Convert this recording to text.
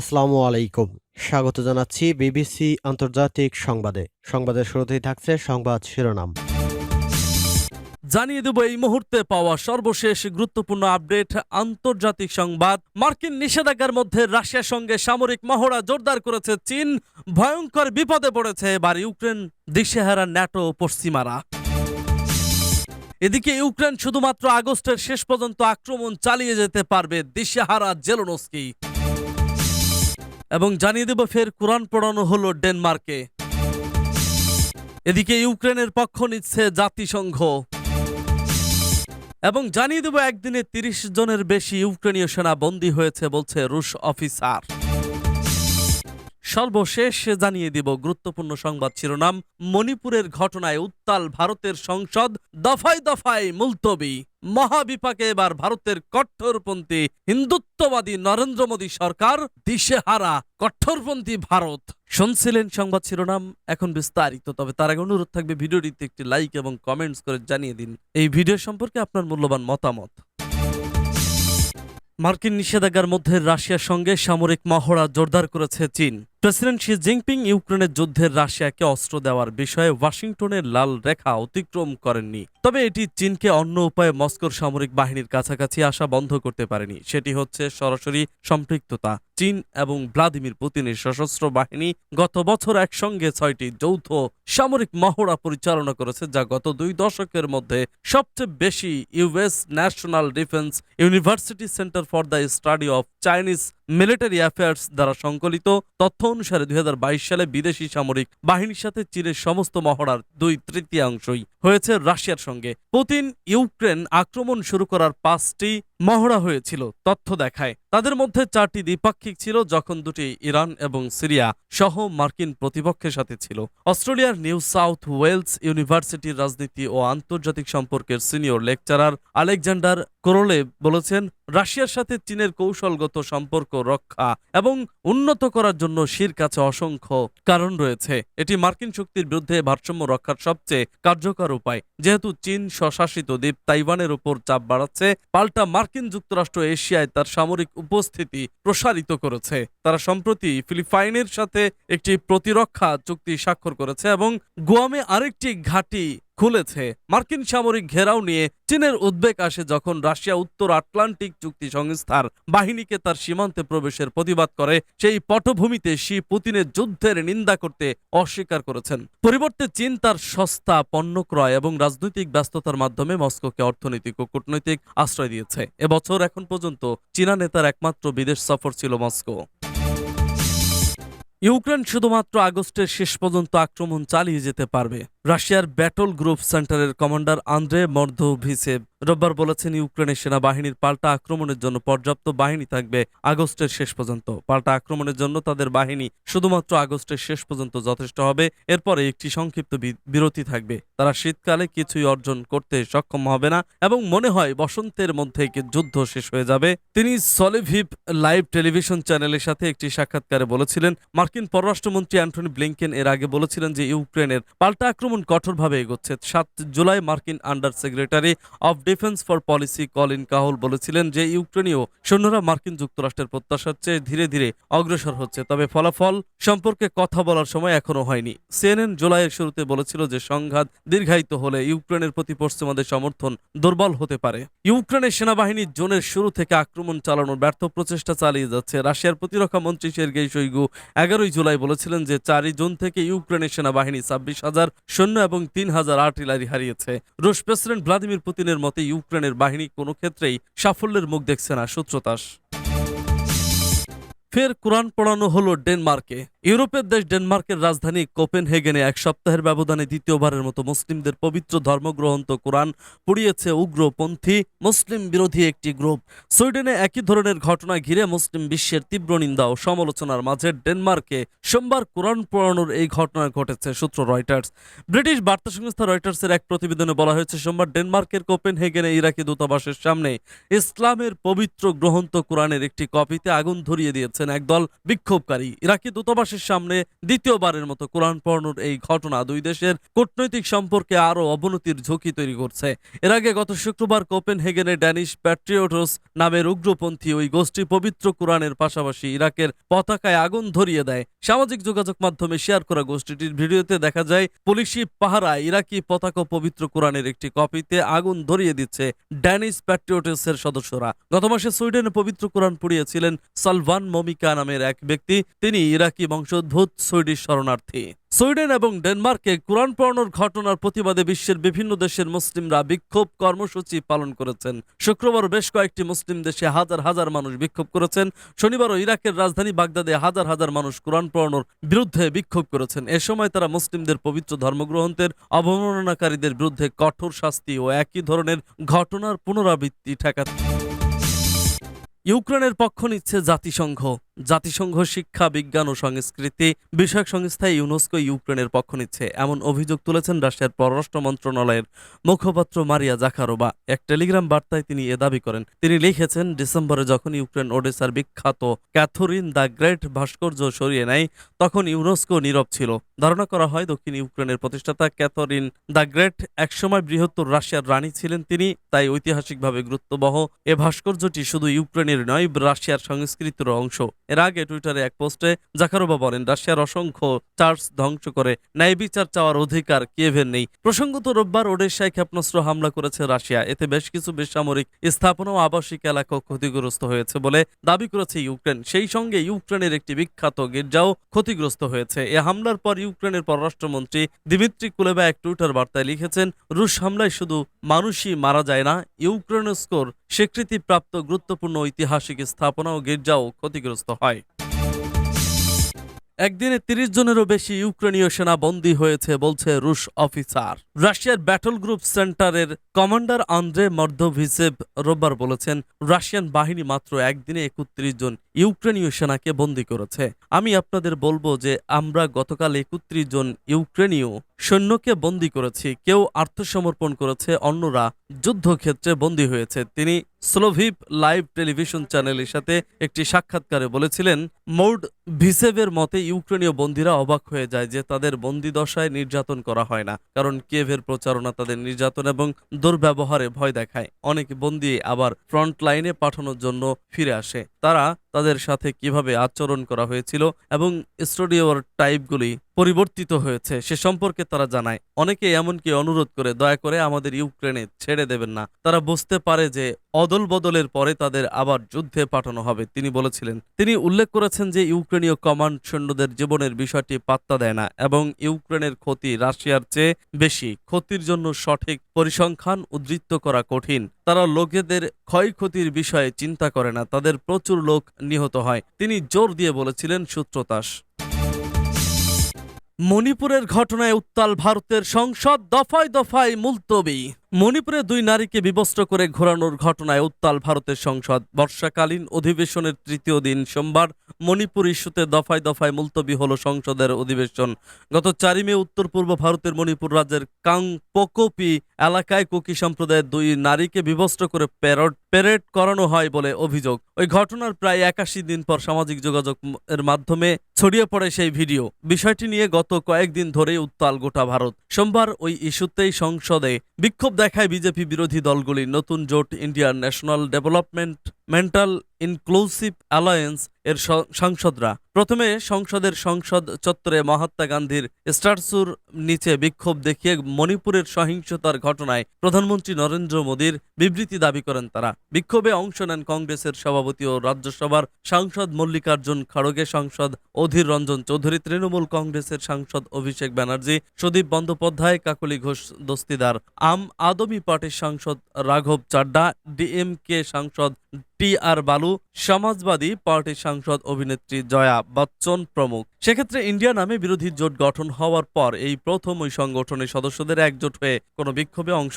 আসসালামু আলাইকুম। স্বাগত জানাচ্ছি বিবিসি আন্তর্জাতিক সংবাদে। সংবাদের শুরুতেই থাকছে সংবাদ শিরোনাম। জানিয়ে দেব এই মুহূর্তে পাওয়া সর্বশেষ গুরুত্বপূর্ণ আপডেট। আন্তর্জাতিক সংবাদ, মার্কিন নিষেধাজ্ঞার মধ্যে রাশিয়ার সঙ্গে সামরিক মহড়া জোরদার করেছে চীন। ভয়ঙ্কর বিপদে পড়েছে এবার ইউক্রেন দিশেহারা ন্যাটো পশ্চিমারা। এদিকে ইউক্রেন শুধুমাত্র আগস্টের শেষ পর্যন্ত আক্রমণ চালিয়ে যেতে পারবে দিশেহারা জেলোনস্কি। এবং জানিয়ে দেব ফের কোরআন পড়ানো হল ডেনমার্কে। এদিকে ইউক্রেনের পক্ষ নিচ্ছে জাতিসংঘ। এবং জানিয়ে দেব একদিনে তিরিশ জনের বেশি ইউক্রেনীয় সেনা বন্দী হয়েছে, বলছে রুশ অফিসার। সর্বশেষ জানিয়ে দিব গুরুত্বপূর্ণ সংবাদ শিরোনাম। মণিপুরের ঘটনায় উত্তাল ভারতের সংসদ, দফায় দফায় মুলতবি। মহাবিপাকে এবার ভারতের কট্টরপন্থী, হিন্দুত্ববাদী নরেন্দ্র মোদী সরকার, দিশেহারা, কট্টরপন্থী ভারত। শুনছিলেন সংবাদ শিরোনাম, এখন বিস্তারিত। তবে তার আগে অনুরোধ থাকবে ভিডিওটিতে একটি লাইক এবং কমেন্টস করে জানিয়ে দিন এই ভিডিও সম্পর্কে আপনার মূল্যবান মতামত। মার্কিন নিষেধাজ্ঞার মধ্যে রাশিয়ার সঙ্গে সামরিক মহড়া জোরদার করেছে চীন। প্রেসিডেন্ট শি জিনপিং ইউক্রেনের যুদ্ধের রাশিয়াকে অস্ত্র দেওয়ার বিষয়ে ওয়াশিংটনের লাল রেখা অতিক্রম করেননি। তবে এটি চীনকে অন্য উপায়ে মস্কোর সামরিক বাহিনীর কাছাকাছি আসা বন্ধ করতে পারেনি। সেটি হচ্ছে সরাসরি সম্পৃক্ততা। চীন এবং ভ্লাদিমির পুতিনের সশস্ত্র বাহিনী গত বছর একসঙ্গে ছয়টি যৌথ সামরিক মহড়া পরিচালনা করেছে, যা গত দুই দশকের মধ্যে সবচেয়ে বেশি US National Defense University Center for the Study of Chinese Military Affairs দ্বারা সংকলিত তথ্য অনুসারে দুই হাজার বাইশ সালে বিদেশি সামরিক বাহিনীর সাথে চীনের সমস্ত মহড়ার দুই তৃতীয়াংশই হয়েছে রাশিয়ার সঙ্গে। পুতিন ইউক্রেন আক্রমণ শুরু করার পাঁচটি মহড়া হয়েছিল তথ্য দেখায়। তাদের মধ্যে চারটি দ্বিপাক্ষিক ছিল, যখন দুটি ইরান এবং সিরিয়া সহ মার্কিন প্রতিপক্ষের সাথে ছিল। অস্ট্রেলিয়ার নিউ সাউথ ওয়েলস ইউনিভার্সিটির রাজনীতি ও আন্তর্জাতিক সম্পর্কের সিনিয়র লেকচারার আলেকজান্ডার কোরোলে বলেছেন, রাশিয়ার সাথে চীনের কৌশলগত সম্পর্ক রক্ষা এবং উন্নত করার জন্য শির কাছে অসংখ্য কারণ রয়েছে। এটি মার্কিন শক্তির বিরুদ্ধে ভারসাম্য রক্ষার সবচেয়ে কার্যকর উপায়। যেহেতু চীন স্বশাসিত দ্বীপ তাইওয়ানের উপর চাপ বাড়াচ্ছে, পাল্টা মার্কিন যুক্তরাষ্ট্র এশিয়ায় তার সামরিক উপস্থিতি প্রসারিত করেছে। তারা সম্প্রতি ফিলিপাইনের সাথে একটি প্রতিরক্ষা চুক্তি স্বাক্ষর করেছে এবং গুয়ামে আরেকটি ঘাঁটি খুলেছে। মার্কিন সামরিক ঘেরাও নিয়ে চীনের উদ্বেগ আসে যখন রাশিয়া উত্তর আটলান্টিক চুক্তি সংস্থার বাহিনীকে তার সীমান্তে প্রবেশের প্রতিবাদ করে। সেই পটভূমিতে শি পুতিনের যুদ্ধের নিন্দা করতে অস্বীকার করেছেন। পরিবর্তে চীন তার সস্তা পণ্য ক্রয় এবং রাজনৈতিক ব্যস্ততার মাধ্যমে মস্কোকে অর্থনৈতিক ও কূটনৈতিক আশ্রয় দিয়েছে। এবছর এখন পর্যন্ত চীনা নেতার একমাত্র বিদেশ সফর ছিল মস্কো। ইউক্রেন শুধুমাত্র আগস্টের শেষ পর্যন্ত আক্রমণ চালিয়ে যেতে পারবে। রাশিয়ার ব্যাটল গ্রুপ সেন্টারের কমান্ডার আন্দ্রে মর্দোভিসেভ রোববার বলেছেন, ইউক্রেনের সেনাবাহিনীর পাল্টা আক্রমণের জন্য পর্যাপ্ত বাহিনী থাকবে আগস্টের শেষ পর্যন্ত। পাল্টা আক্রমণের জন্য তাদের বাহিনী শুধুমাত্র আগস্টের শেষ পর্যন্ত যথেষ্ট হবে। এরপরে একটি সংক্ষিপ্ত বিরতি থাকবে। তারা শীতকালে কিছুই অর্জন করতে সক্ষম হবে না এবং মনে হয় বসন্তের মধ্যে যুদ্ধ শেষ হয়ে যাবে। তিনি সলিভিভ লাইভ টেলিভিশন চ্যানেলের সাথে একটি সাক্ষাৎকারে বলেছিলেন, মার্কিন পররাষ্ট্রমন্ত্রী অ্যান্টনি ব্লিংকেন এর আগে বলেছিলেন যে, ইউক্রেনের পাল্টা আক্রমণ কঠোরভাবে এগোচ্ছে। সাত জুলাই মার্কিন under secretary of defense for policy Colin Kahl বলেছিলেন যে, ইউক্রেনীয় সৈন্যরা মার্কিন যুক্তরাষ্ট্রের প্রত্যাশার চেয়ে ধীরে ধীরে অগ্রসর হচ্ছে, তবে ফলাফল সম্পর্কে কথা বলার সময় এখনও হয়নি। সিএনএন জুলাইয়ের শুরুতে বলেছিল যে, সংঘাত দীর্ঘায়িত হলে ইউক্রেনের প্রতি পশ্চিমাদের সমর্থন দুর্বল হতে পারে। ইউক্রেনের সেনাবাহিনী জোনের শুরু থেকে আক্রমণ চালানোর ব্যর্থ প্রচেষ্টা চালিয়ে যাচ্ছে। রাশিয়ার প্রতিরক্ষা মন্ত্রী সের্গেই শৈগু এগারোই জুলাই বলেছিলেন যে, চারই জুন থেকে ইউক্রেনের সেনাবাহিনী ছাব্বিশ হাজার সৈন্য এবং তিন হাজার আর্টিলারি হারিয়েছে। রুশ প্রেসিডেন্ট ভ্লাদিমির পুতিনের মতে, ইউক্রেনের বাহিনী কোনো ক্ষেত্রেই সাফল্যের মুখ দেখছে না সূত্রতাস ফের কোরআন পড়ানো হলো ডেনমার্কে। ইউরোপের দেশ ডেনমার্কের রাজধানী কোপেনহেগেনে এক সপ্তাহের ব্যবধানে দ্বিতীয়বারের মতো মুসলিমদের পবিত্র ধর্মগ্রন্থ কোরআন পুড়িয়েছে উগ্রপন্থী মুসলিম বিরোধী একটি গ্রুপ। সুইডেনে একই ধরনের ঘটনা ঘিরে মুসলিম বিশ্বের তীব্র নিন্দা ও সমালোচনার মাঝে ডেনমার্কে সোমবার কোরআন পড়ানোর এই ঘটনা ঘটেছে, সূত্র রয়টার্স। ব্রিটিশ বার্তা সংস্থা রয়টার্সের এক প্রতিবেদনে বলা হয়েছে, সোমবার ডেনমার্কের কোপেনহেগেনে ইরাকি দূতাবাসের সামনে ইসলামের পবিত্র গ্রন্থ কোরআনের একটি কপিতে আগুন ধরিয়ে দিয়েছে। করেছেন একদল বিক্ষোভকারী। ইরাকি দূতাবাসের সামনে দ্বিতীয়বারের মতো কোরআন পড়ানোর এই ঘটনা দুই দেশের কূটনৈতিক সম্পর্কে আরও অবনতির ঝুঁকি তৈরি করছে। এর আগে গত শুক্রবার কোপেনহেগেনে ড্যানিশ প্যাট্রিয়টস নামের উগ্রপন্থী ওই গোষ্ঠী পবিত্র কোরআনের পাশাপাশি ইরাকের পতাকায় আগুন ধরিয়ে দেয়। সামাজিক যোগাযোগ মাধ্যমে শেয়ার করা গোষ্ঠীটির ভিডিওতে দেখা যায়, পুলিশি পাহারায় ইরাকি পতাকা পবিত্র কোরআনের একটি কপিতে আগুন ধরিয়ে দিচ্ছে ড্যানিশ প্যাট্রিয়টসের সদস্যরা। গত মাসে সুইডেনে পবিত্র কোরআন পুড়িয়েছিলেন সালভান মমিকা নামের এক ব্যক্তি, তিনি ইরাকি বংশোদ্ভূত সুইডিশ শরণার্থী। সুইডেন এবং ডেনমার্কে কোরআন পড়ানোর ঘটনার প্রতিবাদে বিশ্বের বিভিন্ন দেশের মুসলিমরা বিক্ষোভ কর্মসূচি পালন করেছেন। শুক্রবার বেশ কয়েকটি মুসলিম দেশে হাজার হাজার মানুষ বিক্ষোভ করেছেন। শনিবারও ইরাকের রাজধানী বাগদাদে হাজার হাজার মানুষ কোরআন পড়ানোর বিরুদ্ধে বিক্ষোভ করেছেন। এ সময় তারা মুসলিমদের পবিত্র ধর্মগ্রন্থের অবমাননাকারীদের বিরুদ্ধে কঠোর শাস্তি ও একই ধরনের ঘটনার পুনরাবৃত্তি ঠেকাতে ইউক্রেনের পক্ষ নিচ্ছে জাতিসংঘ। জাতিসংঘ শিক্ষা, বিজ্ঞান ও সংস্কৃতি বিষয়ক সংস্থা ইউনেস্কো ইউক্রেনের পক্ষ নিচ্ছে। এমন অভিযোগ তুলেছেন রাশিয়ার পররাষ্ট্র মন্ত্রণালয়ের মুখপাত্র মারিয়া জাকারোবা এক টেলিগ্রাম বার্তায় তিনি এ দাবি করেন। তিনি লিখেছেন, ডিসেম্বরে যখন ইউক্রেন ওডেসার বিখ্যাত ক্যাথরিন দ্য গ্রেট ভাস্কর্য সরিয়ে নেয়, তখন ইউনেস্কো নীরব ছিল। ধারণা করা হয়, দক্ষিণ ইউক্রেনের প্রতিষ্ঠাতা ক্যাথরিন দ্য গ্রেট একসময় বৃহত্তর রাশিয়ার রানী ছিলেন তিনি, তাই ঐতিহাসিকভাবে গুরুত্ববহ। এ ভাস্কর্যটি শুধু ইউক্রেনের নয়, রাশিয়ার সংস্কৃতির অংশ। এর আগে টুইটারে এক পোস্টে জাকারোবা বলেন, রাশিয়ার অসংখ্য চার্চ ধ্বংস করে ন্যায় বিচার চাওয়ার অধিকার কিয়েভের নেই। প্রসঙ্গত রোববার ওডেশায় ক্ষেপণাস্ত্র হামলা করেছে রাশিয়া। এতে বেশ কিছু বেসামরিক স্থাপনা ও আবাসিক এলাকা ক্ষতিগ্রস্ত হয়েছে বলে দাবি করেছে ইউক্রেন। সেই সঙ্গে ইউক্রেনের একটি বিখ্যাত গির্জাও ক্ষতিগ্রস্ত হয়েছে। এ হামলার পর ইউক্রেনের পররাষ্ট্রমন্ত্রী দিমিত্রি কুলেবা এক টুইটার বার্তায় লিখেছেন, রুশ হামলায় শুধু মানুষই মারা যায় না, ইউক্রেনস্কোর স্বীকৃতিপ্রাপ্ত গুরুত্বপূর্ণ ঐতিহাসিক স্থাপনা ও গির্জাও ক্ষতিগ্রস্ত হয়। একদিনে তিরিশ জনেরও বেশি ইউক্রেনীয় সেনা বন্দী হয়েছে, বলছে রুশ অফিসার। রাশিয়ার ব্যাটল গ্রুপ সেন্টারের কমান্ডার আন্দ্রে মর্দভিসেভ রোববার বলেছেন, রাশিয়ান বাহিনী মাত্র একদিনে একত্রিশ জন ইউক্রেনীয় সেনাকে বন্দী করেছে। আমি আপনাদের বলব যে আমরা গতকাল একত্রিশ জন ইউক্রেনীয় সৈন্যকে বন্দী করেছি। কেউ আত্মসমর্পণ করেছে, অন্যরা যুদ্ধক্ষেত্রে বন্দী হয়েছে। তিনি স্লোভিপ লাইভ টেলিভিশন চ্যানেলের সাথে একটি সাক্ষাৎকারে বলেছিলেন, মৌড ভিসেভের মতে ইউক্রেনীয় বন্দীরা অবাক হয়ে যায় যে তাদের বন্দি দশায় নির্যাতন করা হয় না, কারণ কেভের প্রচারণা তাদের নির্যাতন এবং দুর্ব্যবহারে ভয় দেখায়। অনেক বন্দী আবার ফ্রন্ট লাইনে পাঠানোর জন্য ফিরে আসে। তারা তাদের সাথে কীভাবে আচরণ করা হয়েছিল এবং স্টুডিওর টাইপগুলি পরিবর্তিত হয়েছে সে সম্পর্কে তারা জানায়। অনেকে এমনকি অনুরোধ করে, দয়া করে আমাদের ইউক্রেনে ছেড়ে দেবেন না। তারা বুঝতে পারে যে অদল বদলের পরে তাদের আবার যুদ্ধে পাঠানো হবে, তিনি বলেছিলেন। তিনি উল্লেখ করেছেন যে ইউক্রেনীয় কমান্ড সৈন্যদের জীবনের বিষয়টি পাত্তা দেয় না এবং ইউক্রেনের ক্ষতি রাশিয়ার চেয়ে বেশি। ক্ষতির জন্য সঠিক পরিসংখ্যান উদ্ধৃত করা কঠিন। তারা লোকেদের ক্ষয়ক্ষতির বিষয়ে চিন্তা করে না, তাদের প্রচুর লোক নিহত হয়। তিনি জোর দিয়ে বলেছিলেন, সূত্রতাস। মণিপুরের ঘটনায় উত্তাল ভারতের সংসদ দফায় দফায় মুলতবি। মণিপুরে দুই নারীকে বিবস্ত্র করে ঘোরানোর ঘটনায় উত্তাল ভারতের সংসদ। বর্ষাকালীন অধিবেশনের তৃতীয় দিন সোমবার মণিপুর ইস্যুতে দফায় দফায় মুলতবি হল সংসদের অধিবেশন। গত চারি মে উত্তর পূর্ব ভারতের মণিপুর রাজ্যের কাংপোকপি এলাকায় কুকি সম্প্রদায়ের দুই নারীকে বিবস্ত্র করে প্যারড প্যারেড করানো হয় বলে অভিযোগ। ওই ঘটনার প্রায় একাশি দিন পর সামাজিক যোগাযোগ এর মাধ্যমে ছড়িয়ে পড়ে সেই ভিডিও। বিষয়টি নিয়ে গত কয়েকদিন ধরেই উত্তাল গোটা ভারত। সোমবার ওই ইস্যুতেই সংসদে বিক্ষোভ দেখায় বিজেপি বিরোধী দলগুলি নতুন জোট Indian National Developmental Inclusive Alliance এর সাংসদরা। প্রথমে সংসদের সংসদ চত্বরে মহাত্মা গান্ধীর স্ট্যাচুর নিচে বিক্ষোভ দেখিয়ে মণিপুরের সহিংসতার ঘটনায় প্রধানমন্ত্রী নরেন্দ্র মোদীর বিবৃতি দাবি করেন তারা। বিক্ষোভে অংশ নেন কংগ্রেসের সভাপতি ও রাজ্যসভার সাংসদ মল্লিকার্জুন খাড়গে, সাংসদ অধীর রঞ্জন চৌধুরী, তৃণমূল কংগ্রেসের সাংসদ অভিষেক ব্যানার্জি, সুদীপ বন্দ্যোপাধ্যায়, কাকলি ঘোষ দস্তিদার, আম আদমি পার্টির সাংসদ রাঘব চাড্ডা, ডিএমকে সাংসদ টি আর বালু, সমাজবাদী পার্টির সাংসদ অভিনেত্রী জয়া বচ্চন প্রমুখ। সেক্ষেত্রে ইন্ডিয়া নামে বিরোধী জোট গঠন হওয়ার পর এই প্রথম ওই সংগঠনের সদস্যদের একজোট হয়ে কোনো বিক্ষোভে অংশ